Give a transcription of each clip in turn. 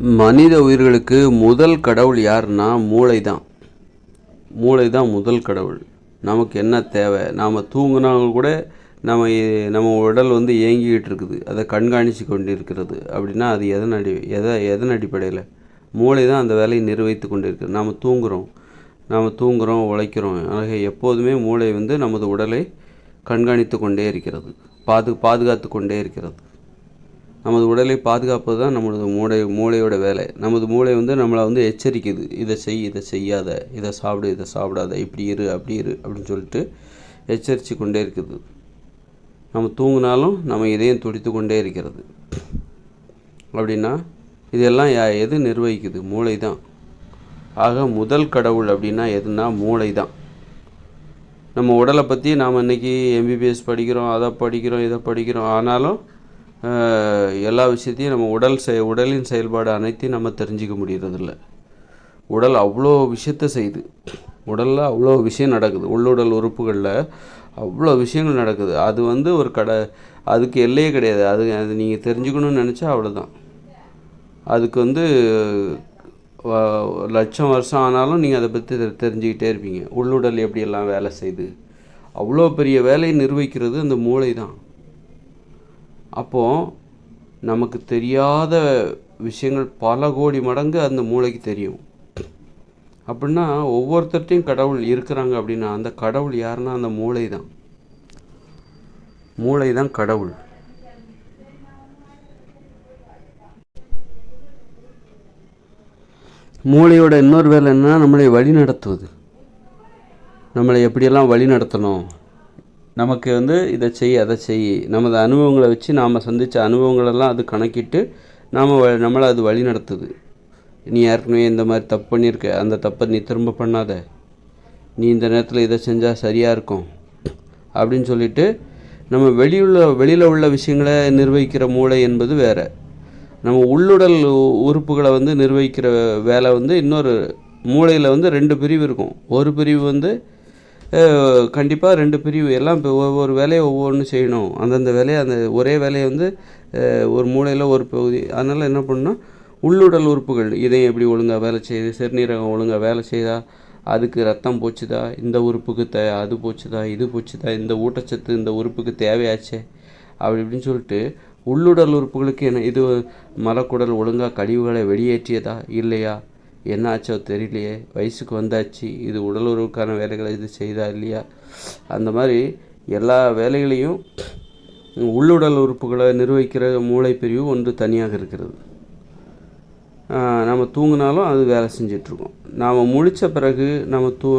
மனித உயிர்களுக்கு முதல் கடவுள் யாருன்னா மூளை தான் மூளை தான் முதல் கடவுள். நமக்கு என்ன தேவை? நாம் தூங்குனாலும் கூட நம்ம நம்ம உடல் வந்து இயங்கிக்கிட்டு இருக்குது. அதை கண்காணித்து கொண்டு இருக்கிறது அப்படின்னா அது எதன் அடி எதை எதன் அடிப்படையில்? மூளை தான் அந்த வேலையை நிர்வகித்து கொண்டு இருக்குது நாம் தூங்குகிறோம் நாம் தூங்குகிறோம் உழைக்கிறோம். ஆக எப்போதுமே மூளை வந்து நமது உடலை கண்காணித்து கொண்டே இருக்கிறது. பாது பாதுகாத்து கொண்டே இருக்கிறது. நமது உடலை பாதுகாப்பது தான் நமது மூளை மூளையோட வேலை. நமது மூளை வந்து நம்மளை வந்து எச்சரிக்குது. இதை செய் இதை செய்யாத இதை சாப்பிடு இதை சாப்பிடாத இப்படி இரு அப்படி இரு அப்படின்னு சொல்லிட்டு எச்சரித்து கொண்டே இருக்குது. நம்ம தூங்கினாலும் நம்ம இதயம் துடித்து கொண்டே இருக்கிறது. அப்படின்னா இதெல்லாம் எது நிர்வகிக்குது? மூளை தான். ஆக முதல் கடவுள் அப்படின்னா எதுனா மூளை தான். நம்ம உடலை பற்றி நாம் இன்றைக்கி எம்பிபிஎஸ் படிக்கிறோம் அதை படிக்கிறோம் இதை படிக்கிறோம். ஆனாலும் எல்லா விஷயத்தையும் நம்ம உடல் செய் உடலின் செயல்பாடு அனைத்தையும் நம்ம தெரிஞ்சிக்க முடியறதில்ல. உடல் அவ்வளோ விஷயத்த செய்யுது உடலில் அவ்வளோ விஷயம் நடக்குது. உள்ளுடல் உறுப்புகளில் அவ்வளோ விஷயங்கள் நடக்குது. அது வந்து ஒரு கடை அதுக்கு எல்லையே கிடையாது. அது அது நீங்கள் தெரிஞ்சுக்கணும்னு நினச்சா அவ்வளோதான் அதுக்கு வந்து லட்சம் வருஷம் ஆனாலும் நீங்கள் அதை பற்றி தெ- தெரிஞ்சுக்கிட்டே இருப்பீங்க. உள்ளுடல் எப்படியெல்லாம் வேலை செய்யுது அவ்வளோ பெரிய வேலையை நிர்வகிக்கிறது அந்த மூளை தான் அப்போது நமக்கு தெரியாத விஷயங்கள் பல கோடி மடங்கு அந்த மூளைக்கு தெரியும். அப்படின்னா ஒவ்வொருத்தர்ட்டையும் கடவுள் இருக்கிறாங்க அப்படின்னா அந்த கடவுள் யாருன்னா அந்த மூளை தான் மூளை தான் கடவுள். மூளையோட இன்னொரு வேலை என்னன்னா நம்மளை வழி நடத்துவது நம்மளை எப்படியெல்லாம் வழி நடத்தணும் நமக்கு வந்து இதை செய் அதை செய். நமது அனுபவங்களை வச்சு நாம் சந்தித்த அனுபவங்களெல்லாம் அது கணக்கிட்டு நாம் நம்மளை அது வழி நடத்துது. நீ ஏற்கனவே இந்த மாதிரி தப்பு பண்ணியிருக்க அந்த தப்பை நீ திரும்ப பண்ணாத. நீ இந்த நேரத்தில் இதை செஞ்சால் சரியாக இருக்கும். அப்படின்னு சொல்லிட்டு நம்ம வெளியுள்ள வெளியில் உள்ள விஷயங்களை நிர்வகிக்கிற மூளை என்பது வேறு. நம்ம உள்ளுடல் உ- உறுப்புகளை வந்து நிர்வகிக்கிற வேலை வந்து இன்னொரு மூளையில் வந்து ரெண்டு பிரிவு இருக்கும். ஒரு பிரிவு வந்து கண்டிப்பாக ரெண்டு பிரிவு எல்லாம் இப்போ ஒவ்வொரு வேலையை ஒவ்வொன்றும் செய்யணும். அந்தந்த வேலையை அந்த ஒரே வேலையை வந்து ஒரு மூளையில் ஒரு பகுதி. அதனால் என்ன பண்ணுன்னா உள்ளுடல் உறுப்புகள். இதயம் எப்படி ஒழுங்காக வேலை செய்யுது சிறுநீரகம் ஒழுங்காக வேலை செய்தா அதுக்கு ரத்தம் போச்சுதா இந்த உறுப்புக்கு தே அது போச்சுதா இது போச்சுதா இந்த ஊட்டச்சத்து இந்த உறுப்புக்கு தேவையாச்சே அப்படி இப்படின்னு சொல்லிட்டு உள்ளுடல் உறுப்புகளுக்கு என்ன இது மலக்குடல் ஒழுங்காக கழிவுகளை வெளியேற்றியதா இல்லையா? என்ன ஆச்சோ தெரியலையே. வயசுக்கு வந்தாச்சு. இது உடல் உறவுக்கான வேலைகளை இது செய்தா இல்லையா? அந்த மாதிரி எல்லா வேலைகளையும் உள்ளுடல் உறுப்புகளை நிர்வகிக்கிற மூளை பிரிவு ஒன்று தனியாக இருக்கிறது. நம்ம தூங்கினாலும் அது வேலை செஞ்சிட்ருக்கோம். நாம் முழித்த பிறகு நம்ம தூ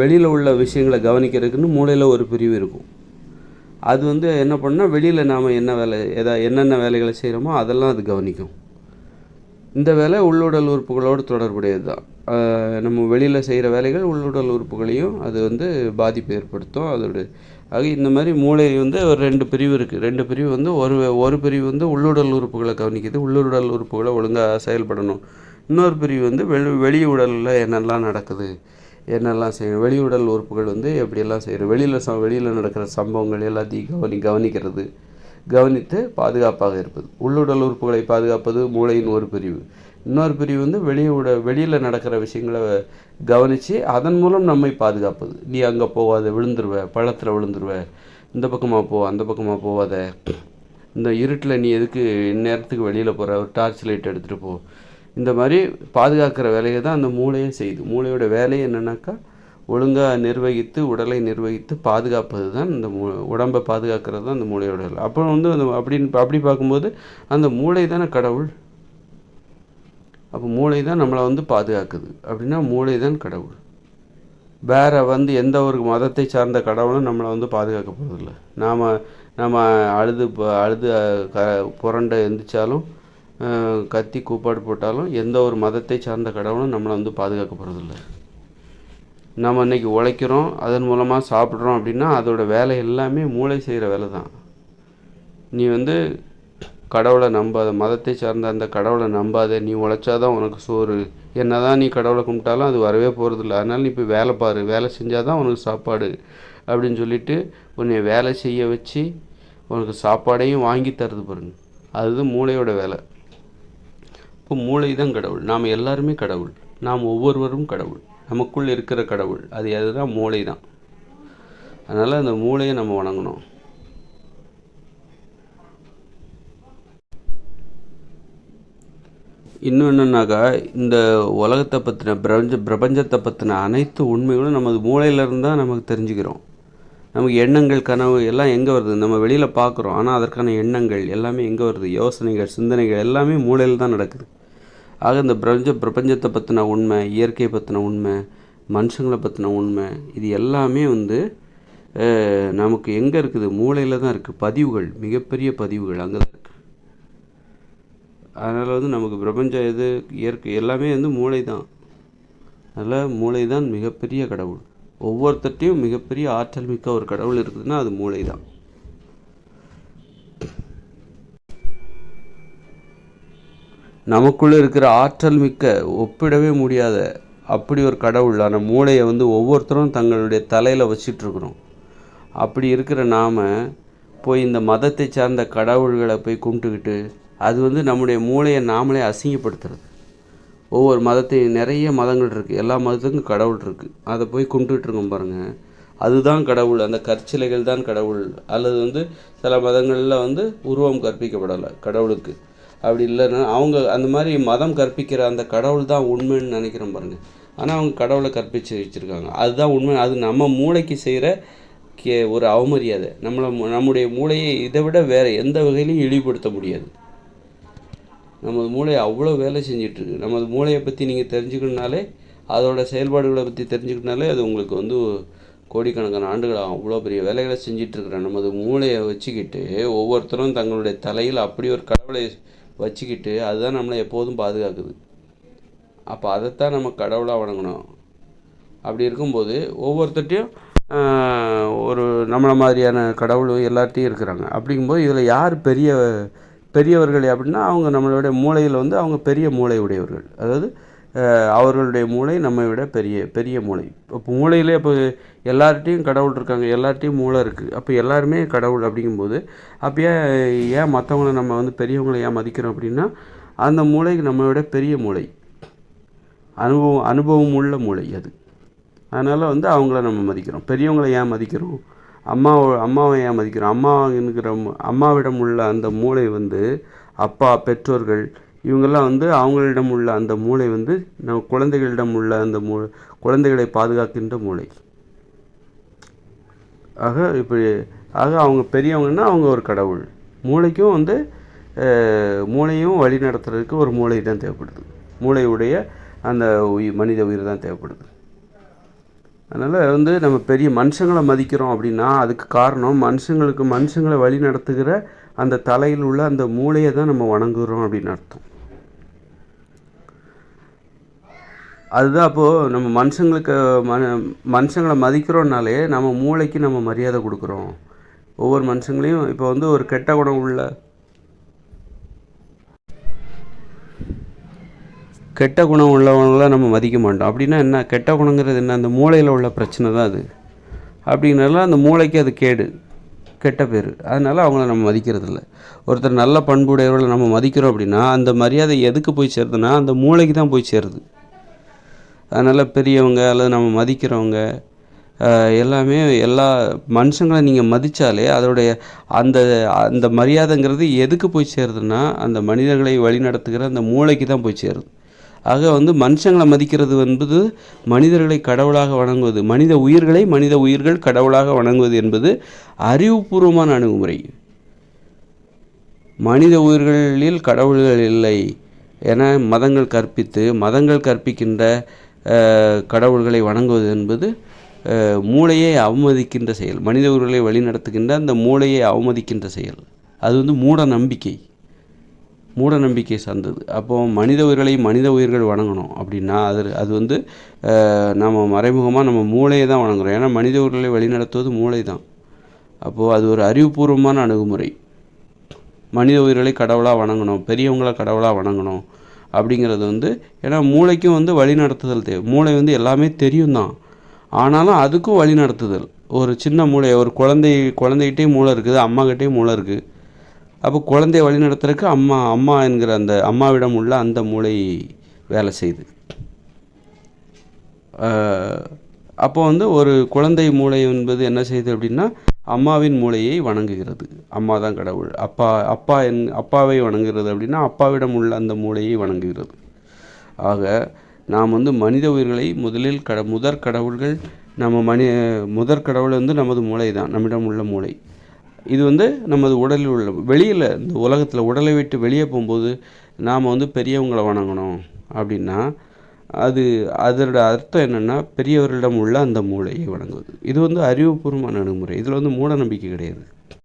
வெளியில் உள்ள விஷயங்களை கவனிக்கிறதுக்குன்னு மூளையில் ஒரு பிரிவு இருக்கும். அது வந்து என்ன பண்ணால் வெளியில் நாம் என்ன வேலை எதா என்னென்ன வேலைகளை செய்கிறோமோ அதெல்லாம் அது கவனிக்கும். இந்த வேலை உள்ளுடல் உறுப்புகளோடு தொடர்புடையது தான் நம்ம வெளியில் செய்கிற வேலைகள் உள்ளுடல் உறுப்புகளையும் அது வந்து பாதிப்பு ஏற்படுத்தும். அதோட ஆக இந்த மாதிரி மூளை வந்து ஒரு ரெண்டு பிரிவு இருக்குது ரெண்டு பிரிவு வந்து ஒரு ஒரு பிரிவு வந்து உள்ளுடல் உறுப்புகளை கவனிக்குது உள்ளுடல் உறுப்புகளை ஒழுங்காக செயல்படணும். இன்னொரு பிரிவு வந்து வெளி வெளி உடலில் என்னெல்லாம் நடக்குது என்னெல்லாம் செய்யணும். வெளி உடல் உறுப்புகள் வந்து எப்படியெல்லாம் செய்யணும்? வெளியில் ச வெளியில் நடக்கிற சம்பவங்கள் எல்லாத்தையும் கவனி கவனிக்கிறது. கவனித்து பாதுகாப்பாக இருப்பது. உள்ளுடல் உறுப்புகளை பாதுகாப்பது மூளையின் ஒரு பிரிவு. இன்னொரு பிரிவு வந்து வெளியே வெளியில் நடக்கிற விஷயங்களை கவனித்து அதன் மூலம் நம்மை பாதுகாப்பது. நீ அங்கே போகாத விழுந்துருவ பள்ளத்தில் விழுந்துருவ இந்த பக்கமாக போ அந்த பக்கமாக போகாத. இந்த இருட்டில் நீ எதுக்கு இந்நேரத்துக்கு வெளியில் போகிற ஒரு டார்ச் லைட் எடுத்துகிட்டு போ. இந்த மாதிரி பாதுகாக்கிற வேலையை தான் அந்த மூளையே செய்யுது. மூளையோட வேலை என்னென்னாக்கா ஒழுங்காக நிர்வகித்து உடலை நிர்வகித்து பாதுகாப்பது தான் இந்த மூ உடம்பை பாதுகாக்கிறது தான் அந்த மூளையோட அப்போ அப்புறம் வந்து அந்த அப்படின்னு அப்படி பார்க்கும்போது அந்த மூளை தானே கடவுள்? அப்போ மூளை தான் நம்மளை வந்து பாதுகாக்குது. அப்படின்னா மூளை தான் கடவுள். வேறு வந்து எந்த ஒரு மதத்தை சார்ந்த கடவுளும் நம்மளை வந்து பாதுகாக்க போகிறதில்ல நாம் நாம் அழுது ப- அழுது க புரண்ட எந்திரிச்சாலும் கத்தி கூப்பாடு போட்டாலும் எந்த ஒரு மதத்தை சார்ந்த கடவுளும் நம்மளை வந்து பாதுகாக்க போகிறதில்ல நம்ம இன்றைக்கி உழைக்கிறோம் அதன் மூலமாக சாப்பிட்றோம் அப்படின்னா அதோடய வேலை எல்லாமே மூளை செய்கிற வேலை தான் நீ வந்து கடவுளை நம்பாத மதத்தை சார்ந்த அந்த கடவுளை நம்பாத நீ உழைச்சாதான் உனக்கு சோறு. என்னதான் நீ கடவுளை கும்பிட்டாலும் அது வரவே போகிறதில்ல அதனால் நீ இப்போ வேலை பாரு வேலை செஞ்சால் தான் உனக்கு சாப்பாடு அப்படின்னு சொல்லிட்டு உன்னை வேலை செய்ய வச்சு உனக்கு சாப்பாடையும் வாங்கி தருது பாருங்க. அதுதான் மூளையோட வேலை. இப்போ மூளை தான் கடவுள். நாம் எல்லாருமே கடவுள். நாம் ஒவ்வொருவரும் கடவுள். நமக்குள் இருக்கிற கடவுள். அது அதுதான் மூளை தான் அதனால் அந்த மூளையை நம்ம வணங்கணும். இன்னும் என்னன்னாக்கா இந்த உலகத்தை பற்றின பிரபஞ்ச பிரபஞ்சத்தை பற்றின அனைத்து உண்மைகளும் நமது மூளையிலேருந்து தான் நமக்கு தெரிஞ்சுக்கிறோம். நமக்கு எண்ணங்கள் கனவு எல்லாம் எங்கே வருது? நம்ம வெளியில் பார்க்குறோம். ஆனால் அதற்கான எண்ணங்கள் எல்லாமே எங்கே வருது? யோசனைகள் சிந்தனைகள் எல்லாமே மூளையில் தான் நடக்குது. ஆக இந்த பிரபஞ்ச பிரபஞ்சத்தை பற்றின உண்மை இயற்கையை பற்றின உண்மை மனுஷங்களை பற்றின உண்மை இது எல்லாமே வந்து நமக்கு எங்கே இருக்குது? மூளையில் தான் இருக்குது பதிவுகள் மிகப்பெரிய பதிவுகள் அங்கே தான் இருக்குது அதனால் வந்து நமக்கு பிரபஞ்சம் எது இயற்கை எல்லாமே வந்து மூளை தான். அதனால் மூளை தான் மிகப்பெரிய கடவுள். ஒவ்வொருத்தட்டையும் மிகப்பெரிய ஆற்றல் மிக்க ஒரு கடவுள் இருக்குதுன்னா அது மூளை தான். நமக்குள்ளே இருக்கிற ஆற்றல் மிக்க ஒப்பிடவே முடியாத அப்படி ஒரு கடவுள் ஆனால் மூளையை வந்து ஒவ்வொருத்தரும் தங்களுடைய தலையில் வச்சிட்ருக்குறோம். அப்படி இருக்கிற நாம் போய் இந்த மதத்தை சார்ந்த கடவுள்களை போய் கும்பிட்டுக்கிட்டு அது வந்து நம்முடைய மூளையை நாமளே அசிங்கப்படுத்துறது. ஒவ்வொரு மதத்தையும் நிறைய மதங்கள் இருக்குது எல்லா மதத்துக்கும் கடவுள் இருக்குது அதை போய் கும்பிட்டுருக்கோம் பாருங்கள் அதுதான் கடவுள். அந்த கற்சிலைகள் தான் கடவுள். அல்லது வந்து சில மதங்களில் வந்து உருவம் கற்பிக்கப்படலை கடவுளுக்கு. அப்படி இல்லைன்னா அவங்க அந்த மாதிரி மதம் கற்பிக்கிற அந்த கடவுள் தான் உண்மைன்னு நினைக்கிறோம் பாருங்கள் ஆனால் அவங்க கடவுளை கற்பிச்சு வச்சுருக்காங்க. அதுதான் உண்மை. அது நம்ம மூளைக்கு செய்கிற கே ஒரு அவமரியாதை. நம்மளை நம்முடைய மூளையை இதை விட வேறு எந்த வகையிலையும் இழிவுபடுத்த முடியாது. நமது மூளை அவ்வளோ வேலை செஞ்சிட்ருக்கு. நமது மூளையை பற்றி நீங்கள் தெரிஞ்சுக்கணுனாலே அதோடய செயல்பாடுகளை பற்றி தெரிஞ்சுக்கிட்டனாலே அது உங்களுக்கு வந்து கோடிக்கணக்கான ஆண்டுகளாகும் அவ்வளோ பெரிய வேலைகளை செஞ்சிட்ருக்குறேன் நமது மூளையை வச்சுக்கிட்டு ஒவ்வொருத்தரும் தங்களுடைய தலையில் அப்படி ஒரு கடவுளை வச்சுக்கிட்டு அதுதான் நம்மளை எப்போதும் பாதுகாக்குது. அப்போ அதைத்தான் நம்ம கடவுளாக வணங்கணும். அப்படி இருக்கும்போது ஒவ்வொருத்தட்டையும் ஒரு நம்மளை மாதிரியான கடவுள் எல்லார்ட்டையும் இருக்கிறாங்க. அப்படிங்கும்போது இதில் யார் பெரிய பெரியவர்கள் அப்படின்னா அவங்க நம்மளுடைய மூளையில் வந்து அவங்க பெரிய மூளை உடையவர்கள் அதாவது அவர்களுடைய மூளை நம்மை விட பெரிய பெரிய மூளை. இப்போ மூளையிலே இப்போ எல்லார்ட்டையும் கடவுள் இருக்காங்க எல்லார்ட்டையும் மூளை இருக்குது அப்போ எல்லாருமே கடவுள் அப்படிங்கும்போது அப்போ ஏன் ஏன் மற்றவங்கள நம்ம வந்து பெரியவங்களை ஏன் மதிக்கிறோம் அப்படின்னா அந்த மூளைக்கு நம்மளை விட பெரிய மூளை. அனுபவம் அனுபவம் உள்ள மூளை அது. அதனால் வந்து அவங்கள நம்ம மதிக்கிறோம். பெரியவங்களை ஏன் மதிக்கிறோம்? அம்மாவை அம்மாவை ஏன் மதிக்கிறோம்? அம்மா என்கிற அம்மாவிடம் உள்ள அந்த மூளை வந்து அப்பா பெற்றோர்கள் இவங்கெல்லாம் வந்து அவங்களிடம் உள்ள அந்த மூளை வந்து நம்ம குழந்தைகளிடம் உள்ள அந்த மூ குழந்தைகளை பாதுகாக்கின்ற மூளை. ஆக இப்படி ஆக அவங்க பெரியவங்கன்னா அவங்க ஒரு கடவுள். மூளைக்கும் வந்து மூளையும் வழி நடத்துறதுக்கு ஒரு மூளை தான் தேவைப்படுது. மூளையுடைய அந்த உயிர் மனித உயிர் தான் தேவைப்படுது. அதனால் வந்து நம்ம பெரிய மனுஷங்களை மதிக்கிறோம் அப்படின்னா அதுக்கு காரணம் மனுஷங்களுக்கு மனுஷங்களை வழி நடத்துகிற அந்த தலையில் உள்ள அந்த மூளையை தான் நம்ம வணங்குகிறோம் அப்படின்னு அர்த்தம். அதுதான் அப்போது நம்ம மனுஷங்களுக்கு மன மனுஷங்களை மதிக்கிறோன்னாலே நம்ம மூளைக்கு நம்ம மரியாதை கொடுக்குறோம். ஒவ்வொரு மனுஷங்களையும் இப்போ வந்து ஒரு கெட்ட குணம் உள்ள கெட்ட குணம் உள்ளவங்கள நம்ம மதிக்க மாட்டோம். அப்படின்னா என்ன? கெட்ட குணங்கிறது என்ன? அந்த மூளையில் உள்ள பிரச்சனை தான் அது. அப்படிங்கிறதுலாம் அந்த மூளைக்கு அது கேடு கெட்ட பேர். அதனால் அவங்கள நம்ம மதிக்கிறதில்ல. ஒருத்தர் நல்ல பண்புடையவர்களை நம்ம மதிக்கிறோம் அப்படின்னா அந்த மரியாதை எதுக்கு போய் சேருதுன்னா அந்த மூளைக்கு தான் போய் சேருது. அதனால் பெரியவங்க அல்லது நம்ம மதிக்கிறவங்க எல்லாமே எல்லா மனுஷங்களை நீங்கள் மதித்தாலே அதோடைய அந்த அந்த மரியாதைங்கிறது எதுக்கு போய் சேருதுன்னா அந்த மனிதர்களை வழிநடத்துகிற அந்த மூளைக்கு தான் போய் சேருது. ஆக வந்து மனுஷங்களை மதிக்கிறது என்பது மனிதர்களை கடவுளாக வணங்குவது மனித உயிர்களை மனித உயிர்கள் கடவுளாக வணங்குவது என்பது அறிவுபூர்வமான அணுகுமுறை. மனித உயிர்களில் கடவுள்கள் இல்லை என மதங்கள் கற்பித்து மதங்கள் கற்பிக்கின்ற கடவுள்களை வணங்குவது என்பது மூளையை அவமதிக்கின்ற செயல். மனித உயிர்களை வழிநடத்துகின்ற அந்த மூளையை அவமதிக்கின்ற செயல். அது வந்து மூட நம்பிக்கை. மூட நம்பிக்கை சார்ந்தது. அப்போது மனித உயிர்களை மனித உயிர்கள் வணங்கணும் அப்படின்னா அது அது வந்து நம்ம மறைமுகமாக நம்ம மூளையை தான் வணங்குறோம். ஏன்னா மனித உயிர்களை வழிநடத்துவது மூளை தான். அப்போது அது ஒரு அறிவுபூர்வமான அணுகுமுறை. மனித உயிர்களை கடவுளாக வணங்கணும். பெரியவங்களை கடவுளாக வணங்கணும். அப்படிங்கிறது வந்து ஏன்னா மூளைக்கும் வந்து வழி நடத்துதல் தேவை. மூளை வந்து எல்லாமே தெரியும் தான். ஆனாலும் அதுக்கும் வழிநடத்துதல் ஒரு சின்ன மூளை ஒரு குழந்தை குழந்தைகிட்டையும் மூளை இருக்குது அம்மாக்கிட்டேயும் மூளை இருக்குது. அப்போ குழந்தைய வழிநடத்துறதுக்கு அம்மா அம்மா என்கிற அந்த அம்மாவிடம் உள்ள அந்த மூளை வேலை செய்யுது. அப்போ வந்து ஒரு குழந்தை மூளை என்பது என்ன செய்யுது அப்படின்னா அம்மாவின் மூளையை வணங்குகிறது. அம்மா தான் கடவுள். அப்பா அப்பா என் அப்பாவை வணங்குகிறது அப்படின்னா அப்பாவிடம் உள்ள அந்த மூளையை வணங்குகிறது. ஆக நாம் வந்து மனித உயிர்களை முதலில் கட முதற் கடவுள்கள் நம்ம மனி முதற் கடவுள் வந்து நமது மூளை தான் நம்மிடம் உள்ள மூளை. இது வந்து நமது உடலில் உள்ள வெளியில் இந்த உலகத்தில் உடலை விட்டு வெளியே போகும்போது நாம் வந்து பெரியவங்களை வணங்கணும். அப்படின்னா அது அதோட அர்த்தம் என்னென்னா பெரியவர்களிடம் உள்ள அந்த மூளையை வணங்குவது. இது வந்து அறிவுபூர்வமான அணுகுமுறை. இதில் வந்து மூட நம்பிக்கை கிடையாது.